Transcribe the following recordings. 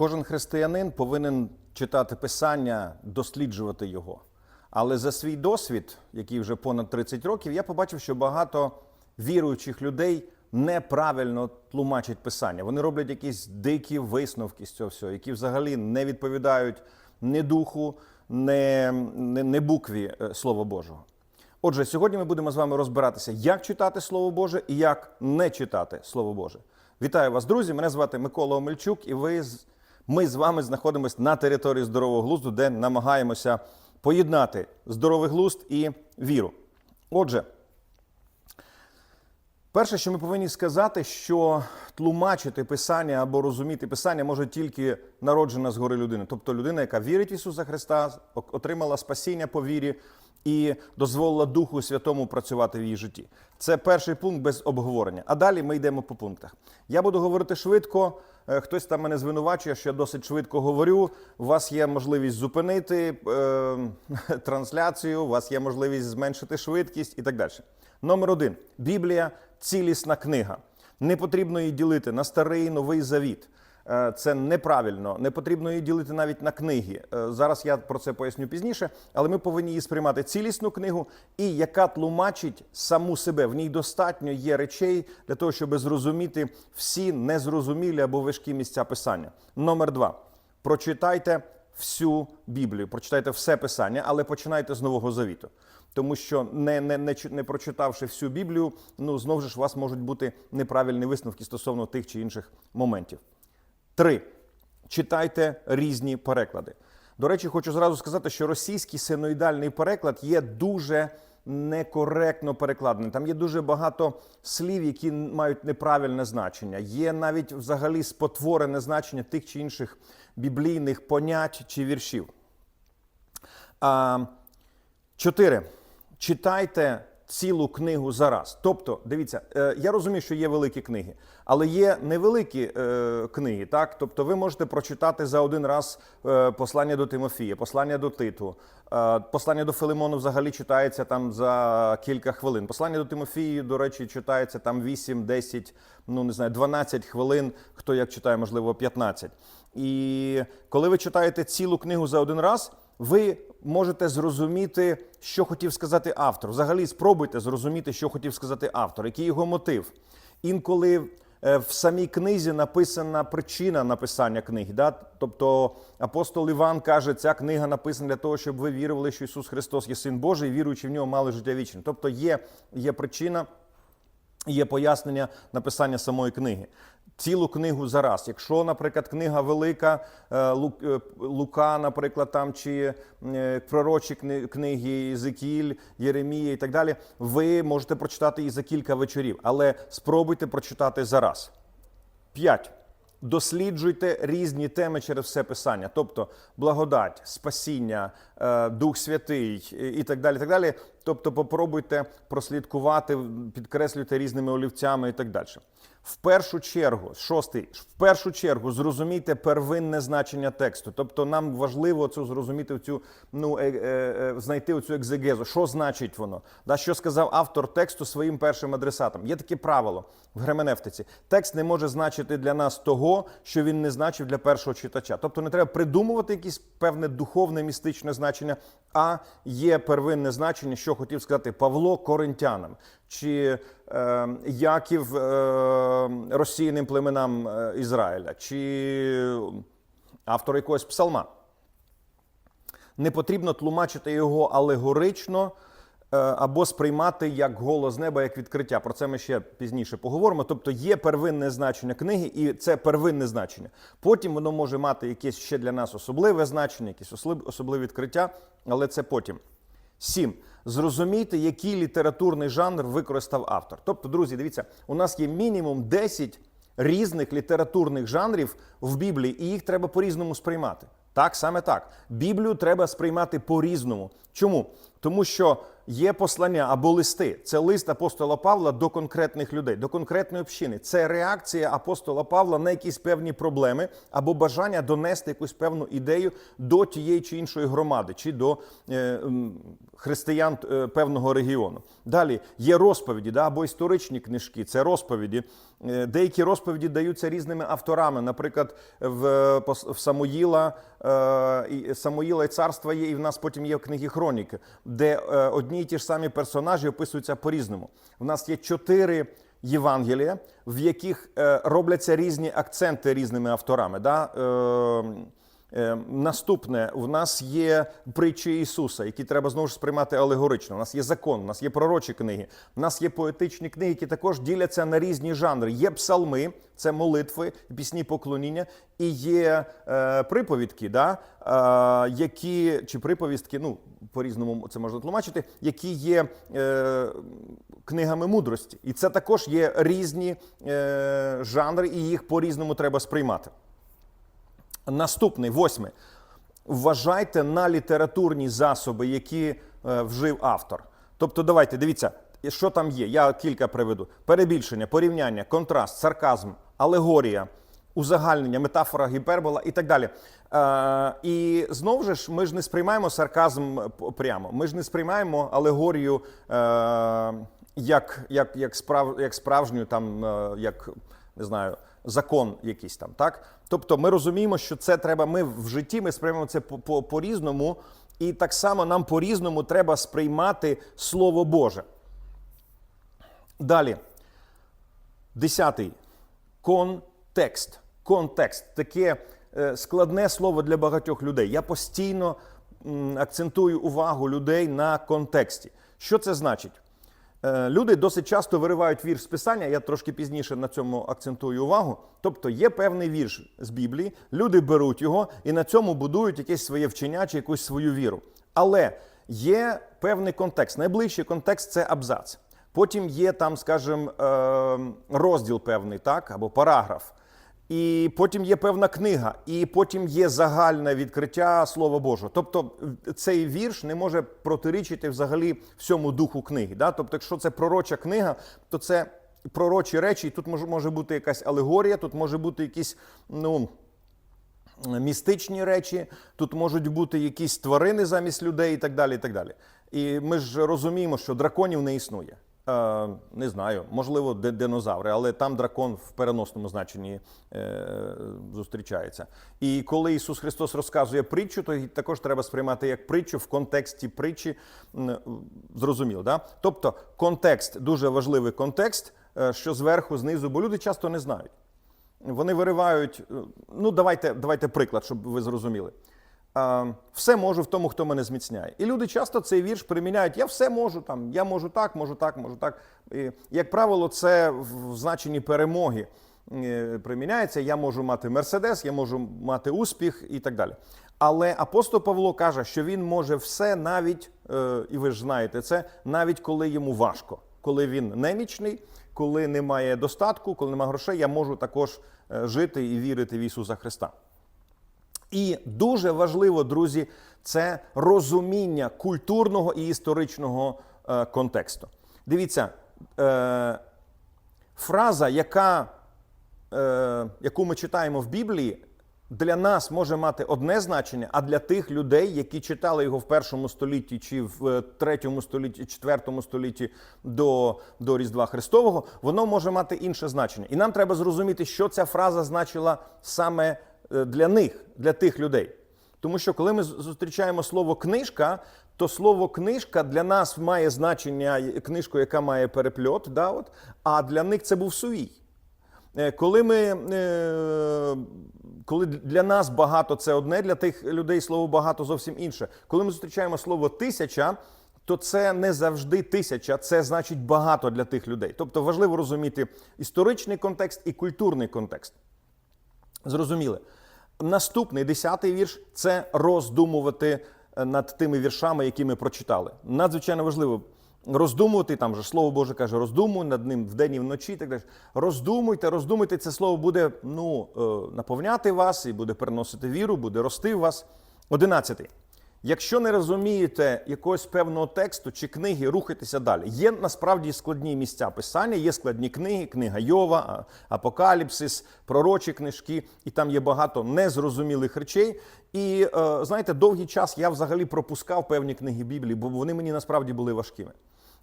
Кожен християнин повинен читати писання, досліджувати його. Але за свій досвід, який вже понад 30 років, я побачив, що багато віруючих людей неправильно тлумачать писання. Вони роблять якісь дикі висновки з цього всього, які взагалі не відповідають ні духу, ні, ні, ні букві е, Слова Божого. Отже, сьогодні ми будемо з вами розбиратися, як читати Слово Боже і як не читати Слово Боже. Вітаю вас, друзі! Мене звати Микола Омельчук, і ви ми з вами знаходимося на території здорового глузду, де намагаємося поєднати здоровий глузд і віру. Отже, Перше, що ми повинні сказати, що тлумачити писання або розуміти писання може тільки народжена згори людина, тобто людина, яка вірить в Ісуса Христа, отримала спасіння по вірі і дозволила Духу Святому працювати в її житті. Це перший пункт без обговорення. А далі ми йдемо по пунктах. Я буду говорити швидко. Е, Хтось там мене звинувачує, що я досить швидко говорю. У вас є можливість зупинити е, трансляцію, у вас є можливість зменшити швидкість і так далі. Номер один: Біблія цілісна книга. Не потрібно її ділити на старий новий завіт. Е, Це неправильно, не потрібно її ділити навіть на книги. Е, Зараз я про це поясню пізніше, але ми повинні її сприймати цілісну книгу, і яка тлумачить саму себе. В ній достатньо є речей для того, щоб зрозуміти всі незрозумілі або важкі місця писання. Номер два. Прочитайте всю Біблію, прочитайте все писання, але починайте з Нового Завіту. Тому що не, не, не, не прочитавши всю Біблію, ну знову ж у вас можуть бути неправильні висновки стосовно тих чи інших моментів. Три. Читайте різні переклади. До речі, хочу зразу сказати, що російський синоїдальний переклад є дуже некоректно перекладений. Там є дуже багато слів, які мають неправильне значення. Є навіть взагалі спотворене значення тих чи інших біблійних понять чи віршів. А, Чотири. Читайте цілу книгу за раз. Тобто, дивіться, е, я розумію, що є великі книги, але є невеликі е, книги. Так? Тобто, ви можете прочитати за один раз е, послання до Тимофія, послання до Титу, послання до Филимону взагалі читається там за кілька хвилин. Послання до Тимофії, до речі, читається там 8, 10, ну не знаю, 12 хвилин. Хто як читає, можливо, 15. І коли ви читаєте цілу книгу за один раз, ви можете зрозуміти, що хотів сказати автор. Взагалі спробуйте зрозуміти, що хотів сказати автор, який його мотив. Інколи е, в самій книзі написана причина написання книги. Да? Тобто апостол Іван каже, ця книга написана для того, щоб ви вірували, що Ісус Христос є Син Божий, віруючи в нього мали життя вічне. Тобто є, є причина. Є пояснення написання самої книги. Цілу книгу за раз. Якщо, наприклад, книга велика, е, е, Лука, наприклад, там чи е, пророчі книги Єзекіль, Єремія і так далі, ви можете прочитати її за кілька вечорів, але спробуйте прочитати за раз. П'ять. Досліджуйте різні теми через все писання, тобто благодать, спасіння, е, Дух Святий і- і так далі. так далі. Тобто, попробуйте прослідкувати, підкреслюйте різними олівцями і так далі. В першу чергу, шостий, в першу чергу зрозумійте первинне значення тексту. Тобто, нам важливо цю зрозуміти цю, ну, е, е, е, знайти цю екзегезу. Що значить воно? Да, що сказав автор тексту своїм першим адресатам? Є таке правило в гременевтиці. Текст не може значити для нас того, що він не значив для першого читача. Тобто не треба придумувати якесь певне духовне містичне значення, а є первинне значення, що хотів сказати Павло Коринтянам чи е, Яків е, російним племенам Ізраїля, чи автор якогось псалма. Не потрібно тлумачити його алегорично або сприймати як голос неба, як відкриття. Про це ми ще пізніше поговоримо. Тобто є первинне значення книги, і це первинне значення. Потім воно може мати якесь ще для нас особливе значення, якісь особливі відкриття, але це потім. Сім. Зрозумійте, який літературний жанр використав автор. Тобто, друзі, дивіться, у нас є мінімум 10 різних літературних жанрів в Біблії, і їх треба по-різному сприймати. Так, саме так. Біблію треба сприймати по-різному. Чому? Тому що є послання або листи. Це лист апостола Павла до конкретних людей, до конкретної общини. Це реакція апостола Павла на якісь певні проблеми або бажання донести якусь певну ідею до тієї чи іншої громади, чи до е, християн е, певного регіону. Далі є розповіді, да, або історичні книжки. Це розповіді. Е, Деякі розповіді даються різними авторами. Наприклад, в, в Самуїла, Самуїла і царства є, і в нас потім є книги хроніки, де е, одні і ті ж самі персонажі описуються по-різному. У нас є чотири Євангелія, в яких е, робляться різні акценти різними авторами. Да? Е, Наступне, в нас є притчі Ісуса, які треба знову ж сприймати алегорично. У нас є закон, у нас є пророчі книги, у нас є поетичні книги, які також діляться на різні жанри. Є псалми, це молитви, пісні поклоніння, і є е, приповідки, да, е, які чи приповістки, ну по-різному це можна тлумачити, які є е, книгами мудрості. І це також є різні е, жанри, і їх по-різному треба сприймати. Наступний, восьмий. Вважайте на літературні засоби, які е, вжив автор. Тобто, давайте, дивіться, що там є. Я кілька приведу: перебільшення, порівняння, контраст, сарказм, алегорія, узагальнення, метафора, гіпербола і так далі. Е, і знову ж ми ж не сприймаємо сарказм прямо. Ми ж не сприймаємо алегорію е, як, як, як, справ, як справжню, там, е, як не знаю, закон якийсь там, так? Тобто ми розуміємо, що це треба, ми в житті ми сприймаємо це по- по- по-різному, і так само нам по-різному треба сприймати Слово Боже. Далі. Десятий. Контекст. Контекст. Таке е, складне слово для багатьох людей. Я постійно акцентую увагу людей на контексті. Що це значить? Е, Люди досить часто виривають вірш з писання. Я трошки пізніше на цьому акцентую увагу. Тобто є певний вірш з Біблії, люди беруть його і на цьому будують якесь своє вчення чи якусь свою віру. Але є певний контекст. Найближчий контекст це абзац. Потім є там, скажімо, е, розділ певний, так, або параграф. І потім є певна книга, і потім є загальне відкриття Слова Божого. Тобто цей вірш не може протирічити взагалі всьому духу книги. Да? Тобто, якщо це пророча книга, то це пророчі речі, і тут може бути якась алегорія, тут може бути якісь, ну. Містичні речі, тут можуть бути якісь тварини замість людей і так далі. І так далі. І ми ж розуміємо, що драконів не існує. Е, не знаю, можливо, динозаври, але там дракон в переносному значенні е, зустрічається. І коли Ісус Христос розказує притчу, то її також треба сприймати як притчу в контексті притчі. М, Зрозуміло, да? Тобто контекст дуже важливий контекст, е, що зверху, знизу, бо люди часто не знають. Вони виривають. е, Ну, давайте, давайте приклад, щоб ви зрозуміли. Все можу в тому, хто мене зміцняє. І люди часто цей вірш приміняють: я все можу там, я можу так, можу так, можу так. І, як правило, це в значенні перемоги е, приміняється. Я можу мати мерседес, я можу мати успіх і так далі. Але апостол Павло каже, що він може все навіть, е, і ви ж знаєте це, навіть коли йому важко, коли він немічний, коли немає достатку, коли немає грошей, я можу також е, жити і вірити в Ісуса Христа. І дуже важливо, друзі, це розуміння культурного і історичного е, контексту. Дивіться, е, фраза, яка, е, яку ми читаємо в Біблії, для нас може мати одне значення, а для тих людей, які читали його в першому столітті чи в е, третьому столітті, четвертому столітті до, до Різдва Христового, воно може мати інше значення. І нам треба зрозуміти, що ця фраза значила саме для них, для тих людей. Тому що коли ми зустрічаємо слово книжка, то слово книжка для нас має значення е, книжку, яка має перепльот, да, от, а для них це був сувій. Е, Коли ми е, коли для нас багато це одне, для тих людей слово багато зовсім інше. Коли ми зустрічаємо слово тисяча, то це не завжди тисяча, це значить багато для тих людей. Тобто важливо розуміти історичний контекст і культурний контекст. Зрозуміли. Наступний десятий вірш це роздумувати е, над тими віршами, які ми прочитали. Надзвичайно важливо роздумувати. Там же слово Боже каже, роздумуй над ним вдень і вночі. Так далі. Роздумуйте, роздумуйте. Це слово буде ну, е, наповняти вас і буде переносити віру, буде рости в вас. Одинадцятий. Якщо не розумієте якогось певного тексту чи книги, рухайтеся далі. Є насправді складні місця писання, є складні книги, книга Йова, Апокаліпсис, пророчі книжки, і там є багато незрозумілих речей. І е, знаєте, довгий час я взагалі пропускав певні книги Біблії, бо вони мені насправді були важкими.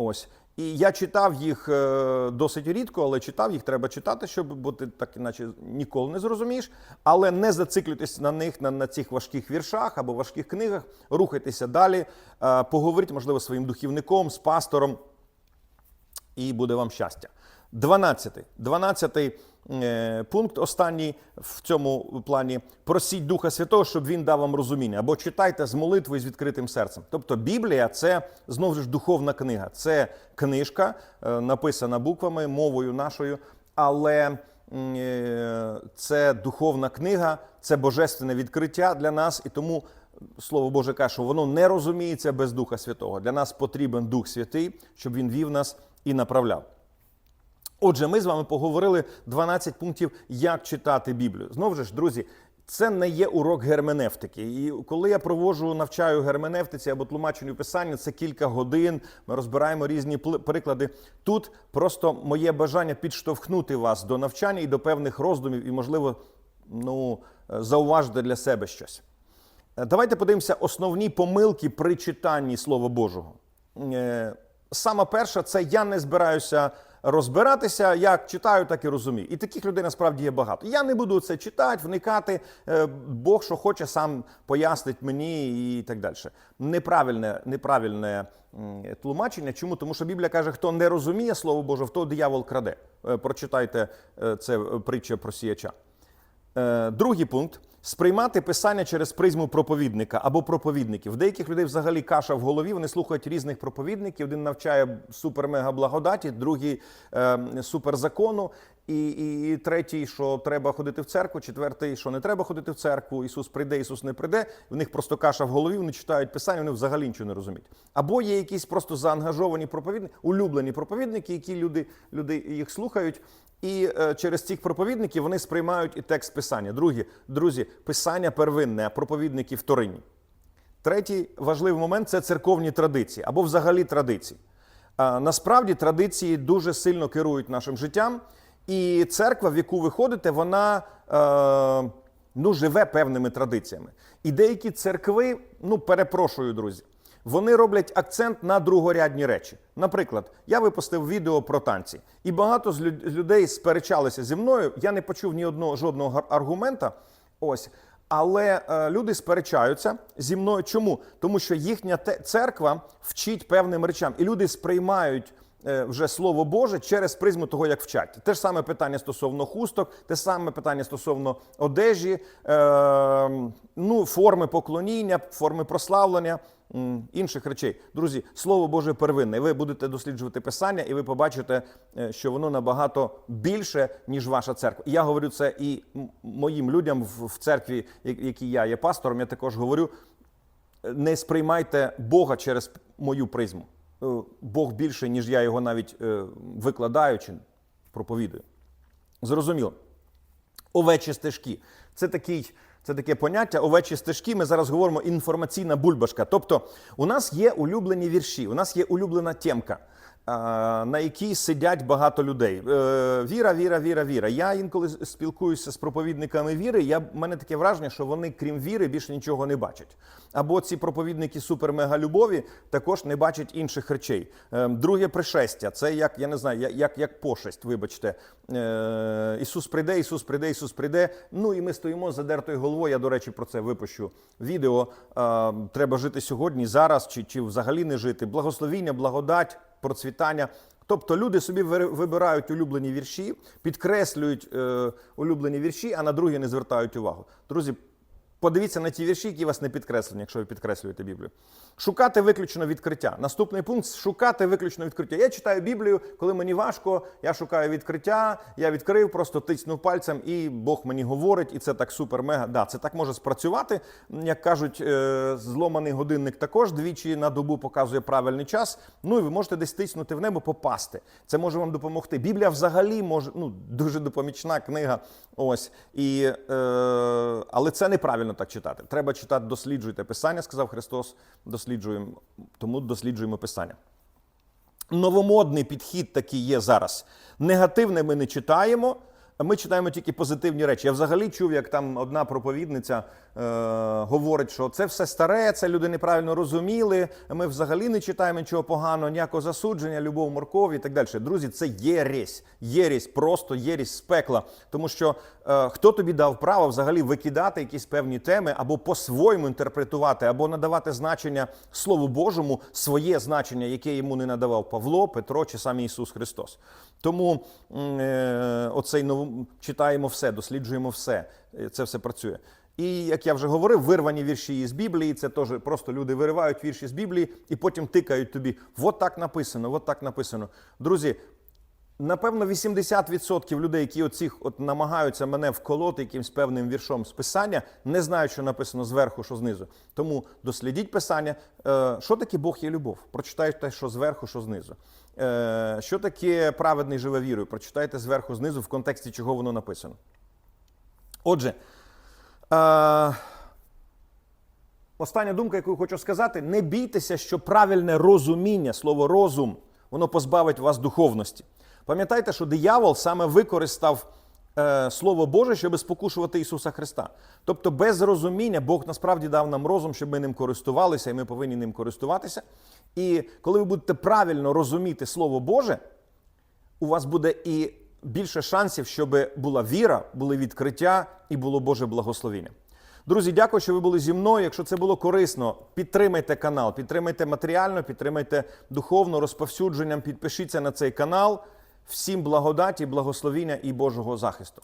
Ось. І я читав їх е, досить рідко, але читав їх, треба читати, щоб бути так, іначе ніколи не зрозумієш. Але не зациклюйтесь на них, на, на цих важких віршах або важких книгах. Рухайтеся далі, е, поговоріть, можливо, своїм духівником, з пастором, і буде вам щастя. 12. 12 е, пункт останній в цьому плані. Просіть Духа Святого, щоб він дав вам розуміння. Або читайте з молитвою з відкритим серцем. Тобто Біблія це знову ж духовна книга. Це книжка, е, написана буквами, мовою нашою, але е, це духовна книга, це божественне відкриття для нас, і тому Слово Боже каже, що воно не розуміється без Духа Святого. Для нас потрібен Дух Святий, щоб він вів нас і направляв. Отже, ми з вами поговорили 12 пунктів, як читати Біблію. Знову ж, друзі, це не є урок герменевтики. І коли я проводжу, навчаю герменевтиці або тлумаченню писання, це кілька годин. Ми розбираємо різні приклади. Тут просто моє бажання підштовхнути вас до навчання і до певних роздумів, і, можливо, ну, е, зауважити для себе щось. Е, Давайте подивимося основні помилки при читанні Слова Божого. Е, Сама перша це я не збираюся розбиратися, як читаю, так і розумію. І таких людей насправді є багато. Я не буду це читати, вникати. Е, Бог, що хоче, сам пояснить мені і так далі. Неправильне, неправильне тлумачення. Чому? Тому що Біблія каже, хто не розуміє Слово Боже, в того диявол краде. Е, Прочитайте е, це притча про сіяча. Другий пункт сприймати писання через призму проповідника або проповідників. Деяких людей взагалі каша в голові. Вони слухають різних проповідників. Один навчає супер-мега благодаті, другий е, суперзакону, і, і, і третій, що треба ходити в церкву, четвертий, що не треба ходити в церкву. Ісус прийде, Ісус не прийде. В них просто каша в голові. Вони читають писання, вони взагалі нічого не розуміють. Або є якісь просто заангажовані проповідники, улюблені проповідники, які люди, люди їх слухають. І е, через цих проповідників вони сприймають і текст писання. Другі, друзі, писання первинне, а проповідники вторинні. Третій важливий момент це церковні традиції або взагалі традиції. А, насправді традиції дуже сильно керують нашим життям, і церква, в яку ви ходите, вона е, ну, живе певними традиціями. І деякі церкви, ну перепрошую, друзі, вони роблять акцент на другорядні речі. Наприклад, я випустив відео про танці, і багато з людей сперечалися зі мною. Я не почув ні одного жодного аргумента. Ось. Але е, люди сперечаються зі мною. Чому? Тому що їхня церква вчить певним речам, і люди сприймають вже слово Боже через призму того, як вчать. Те ж саме питання стосовно хусток, те саме питання стосовно одежі, е, ну, форми поклоніння, форми прославлення. Інших речей, друзі, слово Боже первинне. Ви будете досліджувати писання, і ви побачите, е, що воно набагато більше, ніж ваша церква. Я говорю це і моїм людям в церкві, я- якій я є пастором. Я також говорю: не сприймайте Бога через мою призму. Е, Бог більше, ніж я його навіть е, викладаю чи проповідую. Зрозуміло. Овечі стежки. Це такий. Це таке поняття овечі стежки. Ми зараз говоримо інформаційна бульбашка. Тобто, у нас є улюблені вірші, у нас є улюблена темка, на якій сидять багато людей. Е, Віра, віра, віра, віра. Я інколи спілкуюся з проповідниками віри. Я в мене таке враження, що вони, крім віри, більше нічого не бачать. Або ці проповідники супер-мега також не бачать інших речей. Е, Друге пришестя це як я не знаю, як, як, пошесть, вибачте. Е, Ісус прийде, Ісус прийде, Ісус прийде. Ну і ми стоїмо з задертою головою. Я, до речі, про це випущу відео. Е, Треба жити сьогодні, зараз, чи, чи взагалі не жити. Благословіння, благодать, процвітання. Тобто люди собі ви- вибирають улюблені вірші, підкреслюють е, улюблені вірші, а на другі не звертають увагу. Друзі, Подивіться на ті вірші, які вас не підкреслені, якщо ви підкреслюєте Біблію. Шукати виключно відкриття. Наступний пункт шукати виключно відкриття. Я читаю Біблію, коли мені важко, я шукаю відкриття, я відкрив, просто тиснув пальцем, і Бог мені говорить, і це так супер-мега. Да, це так може спрацювати. Як кажуть, е, зломаний годинник також двічі на добу показує правильний час. Ну і ви можете десь тиснути в небо, попасти. Це може вам допомогти. Біблія взагалі може ну дуже допомічна книга. Ось і е, але це неправильно неправильно так читати. Треба читати, досліджуйте Писання, сказав Христос, досліджуємо, тому досліджуємо Писання. Новомодний підхід такий є зараз. Негативне ми не читаємо, ми читаємо тільки позитивні речі. Я взагалі чув, як там одна проповідниця е, говорить, що це все старе, це люди неправильно розуміли. Ми взагалі не читаємо нічого поганого, ніякого засудження, любов моркові і так далі. Друзі, це єресь. Єресь, просто єресь з пекла. Тому що е, хто тобі дав право взагалі викидати якісь певні теми або по-своєму інтерпретувати, або надавати значення Слову Божому, своє значення, яке йому не надавав Павло, Петро чи сам Ісус Христос. Тому е, оцей читаємо все, досліджуємо все. Е, Це все працює. І як я вже говорив, вирвані вірші із Біблії, це теж просто люди виривають вірші з Біблії і потім тикають тобі. от так написано, от так написано. Друзі, Напевно, 80% людей, які оцих от намагаються мене вколоти якимсь певним віршом з писання, не знають, що написано зверху, що знизу. Тому дослідіть писання. Е, Що таке Бог є любов? Прочитайте, що зверху, що знизу. Е, Що таке праведний живе вірою? Прочитайте зверху, знизу, в контексті чого воно написано. Отже, е, Остання думка, яку хочу сказати: не бійтеся, що правильне розуміння, слово розум, воно позбавить вас духовності. Пам'ятайте, що диявол саме використав Слово Боже, щоб спокушувати Ісуса Христа. Тобто, без розуміння Бог насправді дав нам розум, щоб ми ним користувалися, і ми повинні ним користуватися. І коли ви будете правильно розуміти Слово Боже, у вас буде і більше шансів, щоб була віра, були відкриття і було Боже благословіння. Друзі, дякую, що ви були зі мною. Якщо це було корисно, підтримайте канал, підтримайте матеріально, підтримайте духовно розповсюдженням, підпишіться на цей канал. Всім благодаті, благословіння і Божого захисту.